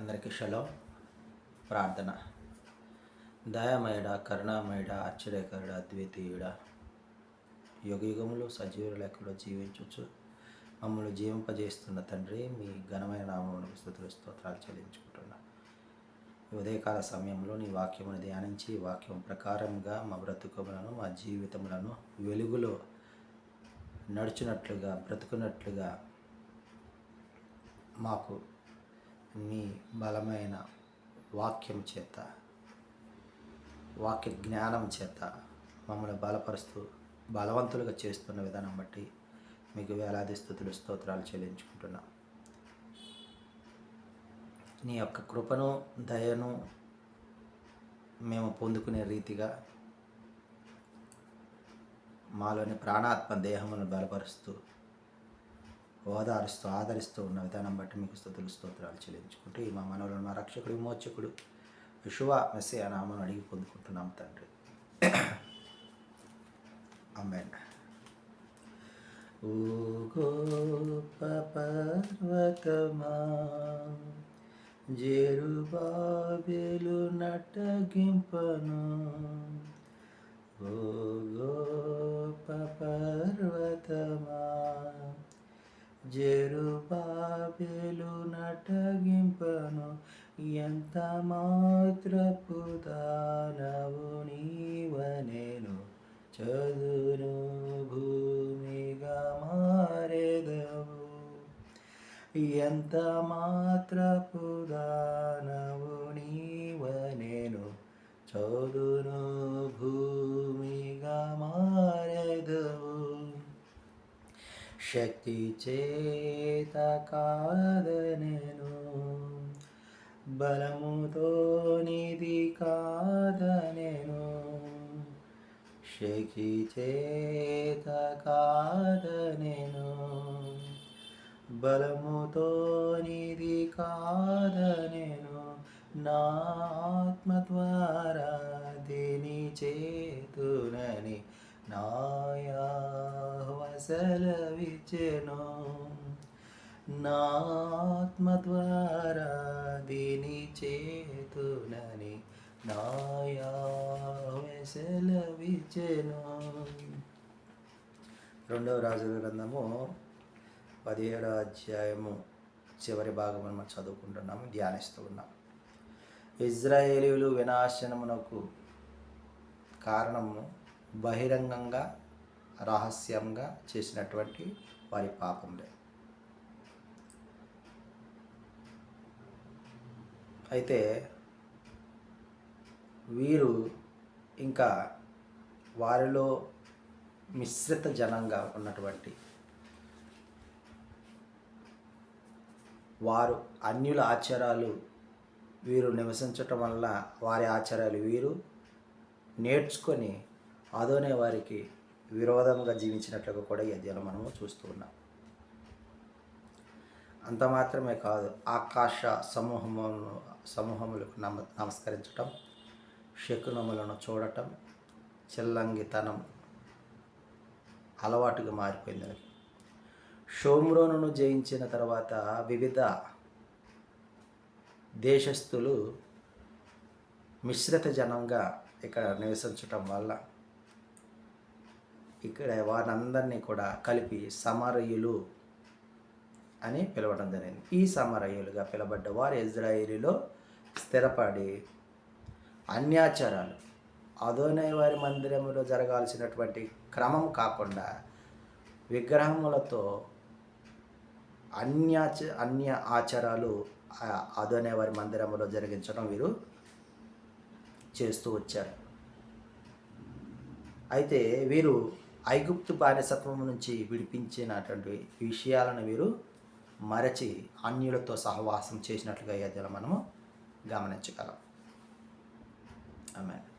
అందరికీ షలో. ప్రార్థన. దయామయుడ కరుణామయుడ ఆశ్చర్యకరుడ అద్వితీయుడ యుగ యుగములు సజీవుల లెక్కలో జీవించవచ్చు మమ్మల్ని జీవింపజేస్తున్న తండ్రి మీ ఘనమైన నామమును స్థుతులు స్తోత్రాలు చెల్లించుకుంటున్నా. ఉదయకాల సమయంలో నీ వాక్యమును ధ్యానించి వాక్యం ప్రకారంగా మా బ్రతుకములను మా జీవితములను వెలుగులో నడుచున్నట్లుగా బ్రతుకున్నట్లుగా మాకు మీ బలమైన వాక్యం చేత వాక్య జ్ఞానం చేత మమ్మల్ని బలపరుస్తూ బలవంతులుగా చేస్తున్న విధానం బట్టి మీకు వేలాది స్థుతులు స్తోత్రాలు చెల్లించుకుంటున్నాం. నీ యొక్క కృపను దయను మేము పొందుకునే రీతిగా మాలోని ప్రాణాత్మ దేహమును బలపరుస్తూ ఓదారుస్తూ ఆదరిస్తూ ఉన్న విధానం బట్టి మీకు స్థుతులు స్తోత్రాలు చెల్లించుకుంటూ ఈ మా మనవులను మా రక్షకుడు విమోచకుడు విశువ మెస్సే నామను అడిగి పొందుకుంటున్నాం తండ్రి. అమ్మాయి ఓ గోప పర్వతమా జెరుబాబెలు నటగింపను. ఓ గోప పర్వతమా జెరుబాబెలు నటగింపను ఎంత మాత్రపు దానవు నీవనేను? చదును భూమిగా మారెదవు. ఎంత మాత్రపు దానవు నీవనేను? చదును భూమి శక్తి చేత కాదనెను బలముతో నిధి కాదనెను శక్తి చేత కాదనెను బలముతో నిధి కాదనెను నా ఆత్మ ద్వారా దీని చేతునని నాయా వసల ఆత్మ ద్వారా దీని చేతునని నాయావసలవిచెను రెండవ రాజుల గ్రంథము పదిహేడవ అధ్యాయము చివరి భాగం మనం చదువుకుంటున్నాము ధ్యానిస్తూ ఉన్నాం. ఇజ్రాయేలీలు వినాశనమునకు కారణము బహిరంగంగా రహస్యంగా చేసినటువంటి వారి పాపములే. అయితే వీరు ఇంకా వారిలో మిశ్రిత జనంగా ఉన్నటువంటి వారు అన్యుల ఆచారాలు వీరు నివసించటం వల్ల వారి ఆచారాలు వీరు నేర్చుకొని అదోనే వారికి విరోధంగా జీవించినట్లుగా కూడా ఈ అధ్యాయంలో మనము చూస్తూ ఉన్నాం అంత మాత్రమే కాదు ఆకాశ సమూహములను సమూహములకు నమ నమస్కరించటం శకునములను చూడటం చిల్లంగితనం అలవాటుగా మారిపోయింది వాళ్ళకి. షోమ్రోనును జయించిన తర్వాత వివిధ దేశస్థులు మిశ్రిత జనంగా ఇక్కడ నివసించటం వల్ల ఇక్కడ వారందరినీ కూడా కలిపి సమరయులు అని పిలవడం జరిగింది. ఈ సమరయులుగా పిలబడ్డ వారు ఇజ్రాయిలీలో స్థిరపడి అన్యాచారాలు అదోనే వారి మందిరంలో జరగాల్సినటువంటి క్రమం కాకుండా విగ్రహములతో అన్యాచ అన్య ఆచారాలు అదోనే వారి మందిరంలో జరిగించడం వీరు చేస్తూ వచ్చారు. అయితే వీరు ఐగుప్తు బానిసత్వం నుంచి విడిపించినటువంటి విషయాలను వీరు మరచి అన్యులతో సహవాసం చేసినట్లుగా ఈ మనము గమనించగలం. ఆమె